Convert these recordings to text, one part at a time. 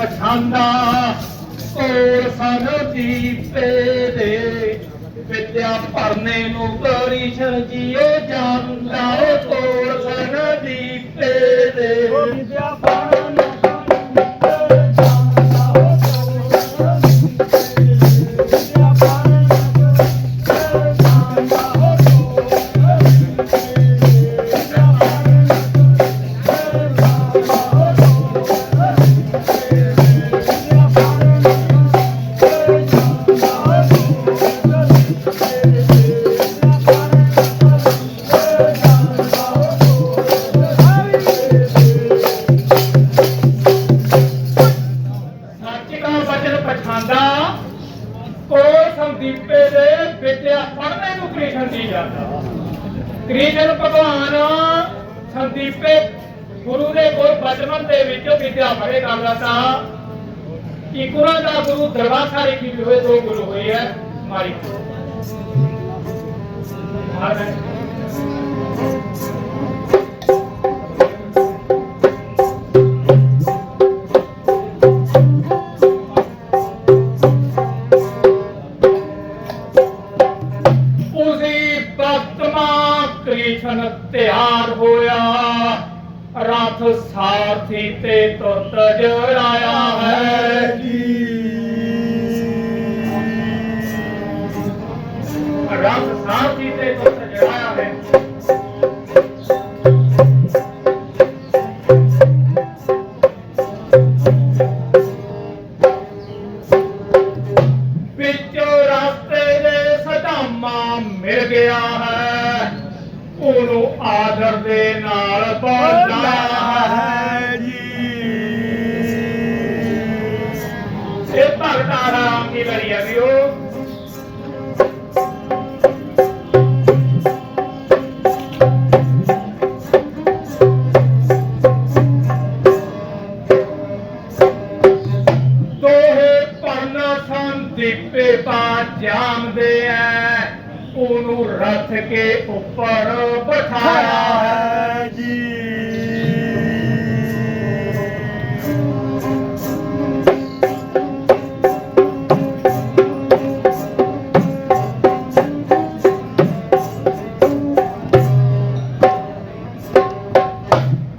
ਪਛਾਂਦਾ ਕੋਲ ਸਨ ਦੀਪੇ ਦੇ ਵਿਦਿਆ ਭਰਨੇ ਨੂੰ ਕ੍ਰਿਸ਼ਨ ਜੀਓ ਜਾਂਦਾ ਕੋਲ ਸਨ ਦੀਪੇ ਦੇ ਕ੍ਰਿਸ਼ਨ ਭਗਵਾਨ ਸੰਦੀਪੇ ਗੁਰੂ ਦੇ ਕੋਲ ਬਚਪਨ ਦੇ ਵਿੱਚ ਵਿਦਿਆ ਪੜ੍ਹੇ ਕਰਦਾ ਤਾਂ ਕਿ ਉਹਨਾਂ ਦਾ ਗੁਰੂ ਦਰਬਾਰ ਸਾਹਿਬ ਕੀ ਹੋਏ, ਦੋ ਗੁਰੂ ਹੋਏ ਹੈ ਮਾਰੀ। ਮਹਾਰਾਜ ਕ੍ਰਿਸ਼ਨ ਤਿਆਰ ਹੋਇਆ ਰਥ ਸਾਰਥੀ ਤੇ ਤੁਰਤ ਜਰਾਇਆ ਹੈ ਰਥ ਸਾਰਥੀ ਤੇ ਤੁਰਤ ਜਰਾਇਆ ਹੈ ਵਿੱਚੋਂ ਰਸਤੇ ਦੇ ਸਦਾਮਾ ਮਿਲ ਗਿਆ ਹੈ ਉਹਨੂੰ ਆਦਰ ਦੇ ਨਾਲ ਬੋਲਦਾ ਹੈ ਇਹ ਭਗਤਾ ਰਾਮ ਦੀ ਲੜੀ ਹੈ ਵੀ ਉਹ ਦੋਹੇ ਪਰਨ ਸੰਦੀਪੇ ਪਾ ਜਾਮਦੇ ਐ। ਉਹਨੂੰ ਰੱਥ ਕੇ ਉੱਪਰ ਬਿਠਾਇਆ ਹੈ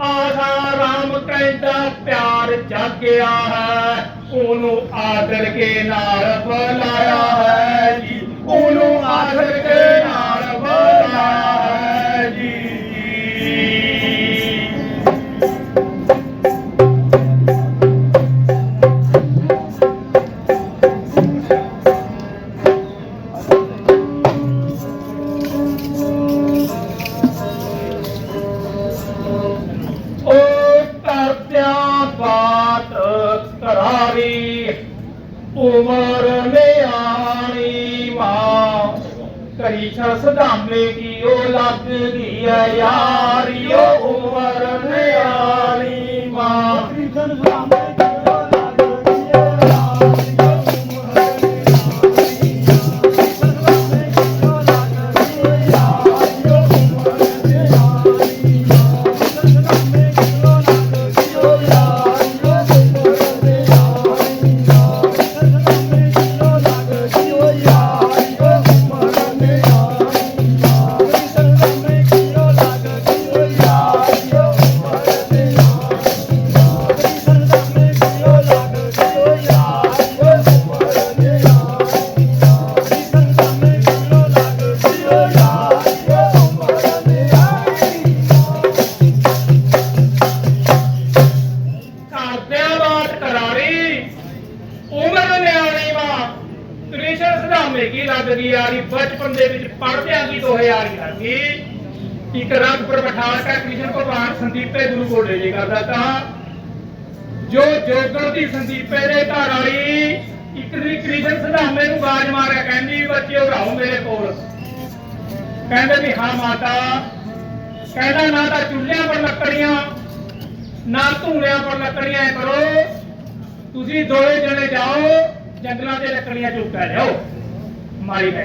ਆਹਾ ਰਾਮ ਕਹਿੰਦਾ ਪਿਆਰ ਜਾਗਿਆ ਹੈ, ਉਹਨੂੰ ਆਦਰ ਕੇ ਨਾਲ ਬੁਲਾਇਆ ਹੈ ਜੀ। ਉਹਨੂੰ ਆਦਰ ਉਮਰ ਨਿਆਣੀ ਮਾਂ। ਕਰੀ ਸਦਾਮੇ ਕੀ ਉਹ ਲੱਗ ਗਈ ਐ ਯਾਰੀ 2000 ਲੱਗ ਗਈ ਇੱਕ ਰੰਗ ਪਰ ਬਿਠਾ ਕੇ ਕ੍ਰਿਸ਼ਨ ਭਗਵਾਨ ਸੰਦੀਪੇ ਗੁਰੂ ਕੋਲ ਲੈ ਜੇ ਜੋ ਜੋਗਣ ਦੀ ਸੰਦੀਪੇ ਦੇ ਘਰ ਵਾਲੀ ਇੱਕ ਕ੍ਰਿਸ਼ਨ ਸਦਾਮੇ ਨੂੰ ਬਾਜ ਮਾਰਿਆ, ਕਹਿੰਦੀ ਬੱਚੇ ਉਰਾਓ ਮੇਰੇ ਕੋਲ। ਕਹਿੰਦੇ ਵੀ ਹਾਂ ਮਾਤਾ। ਕਹਿੰਦਾ ਨਾ ਤਾਂ ਚੁੱਲ੍ਹਿਆਂ ਪਰ ਲੱਕੜੀਆਂ, ਨਾ ਧੂਣਿਆਂ ਪਰ ਲੱਕੜੀਆਂ ਐ ਕਰੋ। ਤੁਸੀਂ ਦੋਏ ਜਣੇ ਜਾਓ, ਜੰਗਲਾਂ ਤੇ ਲੱਕੜੀਆਂ ਚੁੱਕ ਜਾਓ ਮਾਰੀ ਬੈ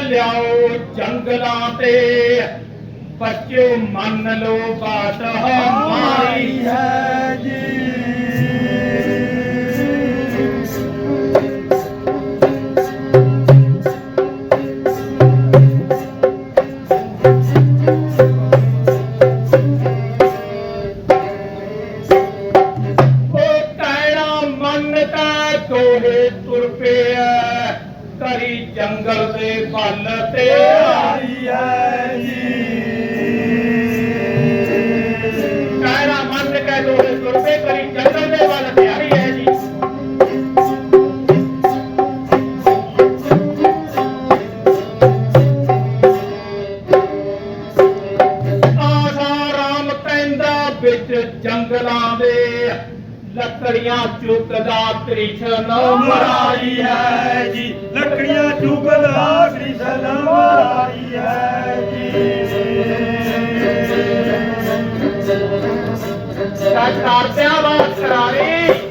ਲਿਆਓ ਜੰਗਲਾਂ ਤੇ। ਬੱਚਿਓ ਮੰਨ ਲਓ ਬਾਤ ਹਮਾਰੀ ਹੈ ਜੀ। ਕਰੀ ਜੰਗਲ ਦੇ ਬਲ ਤੇ ਆਈ ਹੈ ਜੀ। ਕਹਿਣਾ ਮੰਨ ਕੇ ਦੋਹੇ ਤੁਰ ਕਰੀ ਜੰਗਲ ਦੇ ਬਲ ਤੇ ਆਈ ਹੈ ਜੀ। ਰਾਮ ਕਹਿੰਦਾ ਵਿੱਚ ਜੰਗਲਾਂ ਦੇ, ਲੱਕੜੀਆਂ ਚੁੱਕਦਾ ਕ੍ਰਿਸ਼ਨ ਮਰਾਈ ਹੈ ਜੀ। ਲੱਕੜੀਆਂ ਚੁਗਦਾ ਕ੍ਰਿਸ਼ਨ ਮਾਰੀ ਹੈ ਕਰਦਿਆਂ ਬਾਤ ਕਰਾਰੀ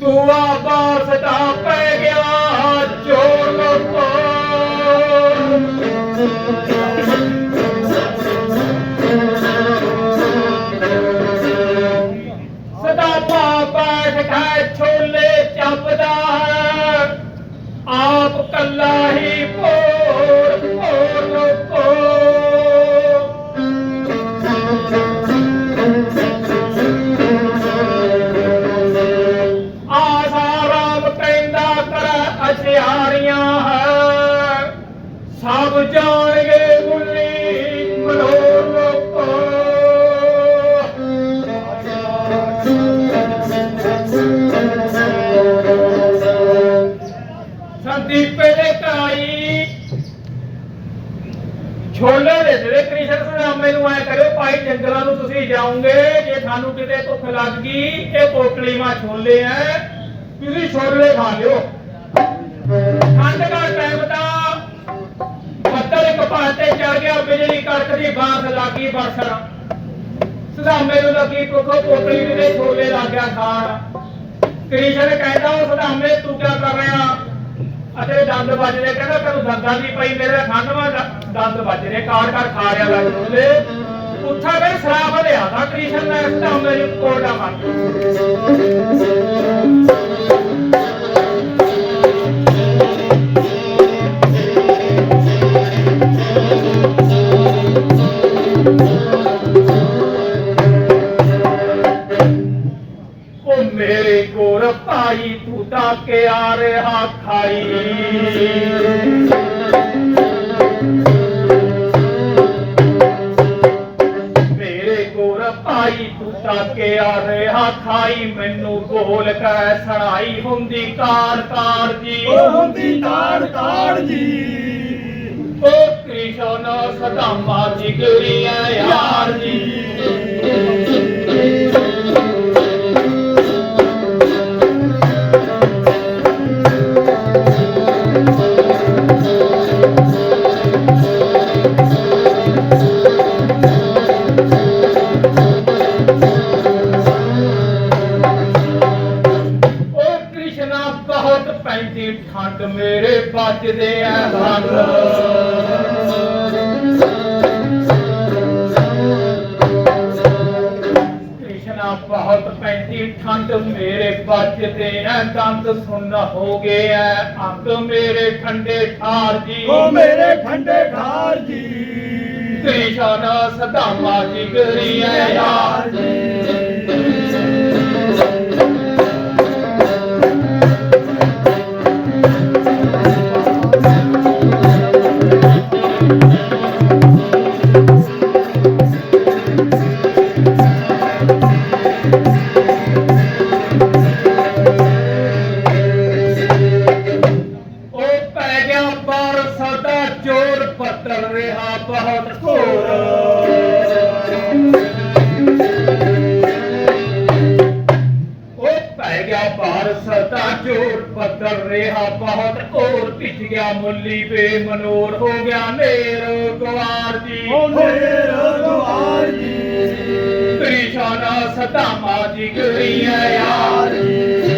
ਦੂਆ ਬਾਸਤਾ ਪੈ ਗਿਆ ਚੋਰ ਲੋਕੋ ਜੇ ਕਿਤੇ ਭੁੱਖ ਲੱਗ ਗਈ, ਇਹ ਪੋਟਲੀ ਮਾ ਛੋਲੇ ਐ, ਤੁਸੀਂ ਛੋਲੇ ਖਾ ਲਿਓ। ਠੰਡ ਦਾ ਟਾਈਮ ਤਾਂ ਬੱਦਲ ਇੱਕ ਪਾਸੇ ਚੜ ਗਿਆ, ਬਿਜਲੀ ਕੜਕਦੀ, ਬਾਂਸ ਲੱਗੀ ਬਰਸਣ ਸੁਦਾਮੇ ਨੂੰ ਲੱਗੀ ਕੋਕੋ ਪੋਟਲੀ ਦੇ ਛੋਲੇ ਲੱਗ ਗਿਆ ਖਾਣ। ਕ੍ਰਿਸ਼ਨ ਕਹਿੰਦਾ ਉਹ ਸੁਦਾਮੇ, ਤੂੰ ਕੀ ਕਰ ਰਿਹਾ? ਅਤੇ ਦੰਦ ਵੱਜਦੇ, ਕਹਿੰਦਾ, ਤੈਨੂੰ ਦੰਦਾਂ ਦੀ ਪਈ, ਮੇਰੇ ਖੰਡਵਾ ਦੰਦ ਵੱਜਦੇ ਕਾਰ ਕਾਰ ਖਾ ਰਿਹਾ ਲੱਗ ਸਰਾਫ ਲਿਆ ਤਾਂ ਕ੍ਰਿਸ਼ਨ ਨੇ ਸੁਦਾਮੇ ਨੂੰ ਕੋਡਾ ਤੂੰ ਤਾਂ ਕੇ ਆ ਰਿਹਾ ਖਾਈ ਮੈਨੂੰ ਬੋਲ ਕੇ ਸੁਣਾਈ ਹੁੰਦੀ ਕਾਰ ਕਾਰ ਜੀ। ਉਹ ਹੁੰਦੀ ਤਾੜ ਤਾੜ ਜੀ। ਓ ਕ੍ਰਿਸ਼ਨ ਸਦਾਮਾ ਜਿਗਰੀਆ ਯਾਰ ਜੀ। ਵੱਜਦੇ ਹੰਡ ਕ੍ਰਿਸ਼ਨਾ ਬਹੁਤ ਪੈਂਦੀ ਠੰਡ ਮੇਰੇ ਵੱਜਦੇ ਐ ਦੰਦ ਸੁੰਨ ਹੋ ਗਏ ਐ ਅੰਗ ਮੇਰੇ ਠੰਡੇ ਠਾਰ ਜੀ। ਓ ਮੇਰੇ ਠੰਡੇ ਠਾਰ ਜੀ। ਕ੍ਰਿਸ਼ਨ ਸਦਾਮਾ ਜਿਗਰੀ ਐ ਯਾਰ ਉਹ ਜੋਰ ਰਿਹਾ ਬਹੁਤ ਘੋਰ ਉਹ ਪੈ ਗਿਆ ਬਾਰਸ ਦਾ ਜੋਰ ਪੱਤਲ ਰਿਹਾ ਬਹੁਤ ਘੋਰ ਭਿੱਜ ਗਿਆ ਮੁੱਲੀ ਬੇਮਨੋਰ ਹੋ ਗਿਆ ਨੇਰ ਗਵਾਰ ਜੀ। ਓ ਮੇਰੇ ਦੁਆਰ ਜੀ ਕ੍ਰਿਸ਼ਨ ਸਦਾਮਾ ਜੀ ਗਰੀਆ ਯਾਰ ਸਦਾਮੇ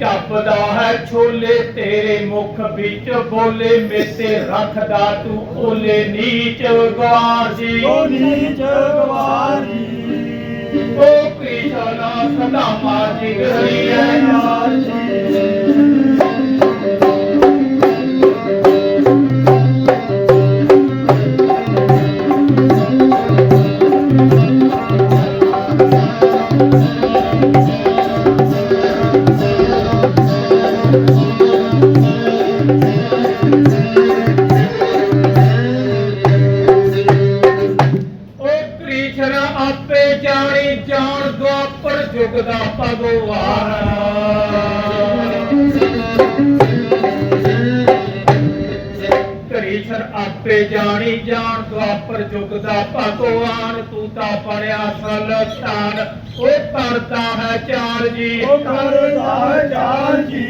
ਚੱਪਦਾ ਹੈ ਛੋਲੇ ਤੇਰੇ ਮੁਖ ਵਿੱਚ ਬੋਲੇ ਮੇਤੇ ਰੱਖਦਾ ਤੂੰ ਓਲੇ ਨੀਚ ਗਵਾਰ ਜੀ ਓ ਨੀਚ ਗਵਾਰ ਜੀ ਓ ਕ੍ਰਿਸ਼ਨ ਸਦਾਮਾ ਜੀ ਗਰੀਆ ਯਾਰ ਆਪੇ ਜਾਣੀ ਜਾਣ ਦੁਆਪਰ ਜੁਗ ਦਾ ਭਗਵਾਨ ਤੂੰ ਤਾਂ ਪੜਿਆ ਸਲਤਾਨ ਓ ਕਰਦਾ ਹੈ ਚਾਰ ਜੀ। ਓ ਕਰਦਾ ਚਾਰ ਜੀ।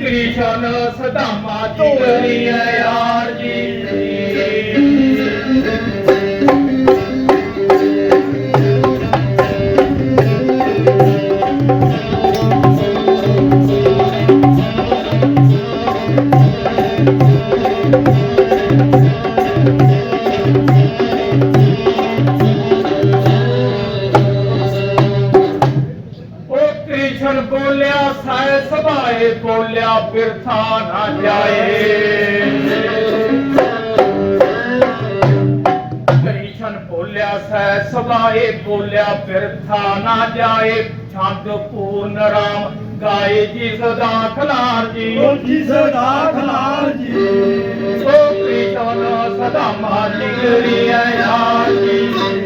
ਕ੍ਰਿਸ਼ਨ ਸਦਾਮਾ ਜੀ ਕਰੀਏ ਯਾਰ ਜੀ। ਉਹ ਬਿਰਥਾ ਨਾ ਜਾਏ। ਕ੍ਰਿਸ਼ਨ ਬੋਲਿਆ ਸਾਇ ਸਭਾਏ ਬੋਲਿਆ ਬਿਰਥਾ ਨਾ ਜਾਏ। ਛੰਦ ਪੂਰਨ ਰਾਮ ਗਾਏ ਜੀ ਸਦਾ ਖਲਾਰ ਜੀ। ਓ ਜੀ ਸਦਾ ਖਲਾਰ ਜੀ। ਉਹ ਕ੍ਰਿਸ਼ਨ ਸਦਾ ਮਾਲੀ ਗਰੀਆ ਯਾਰ ਜੀ।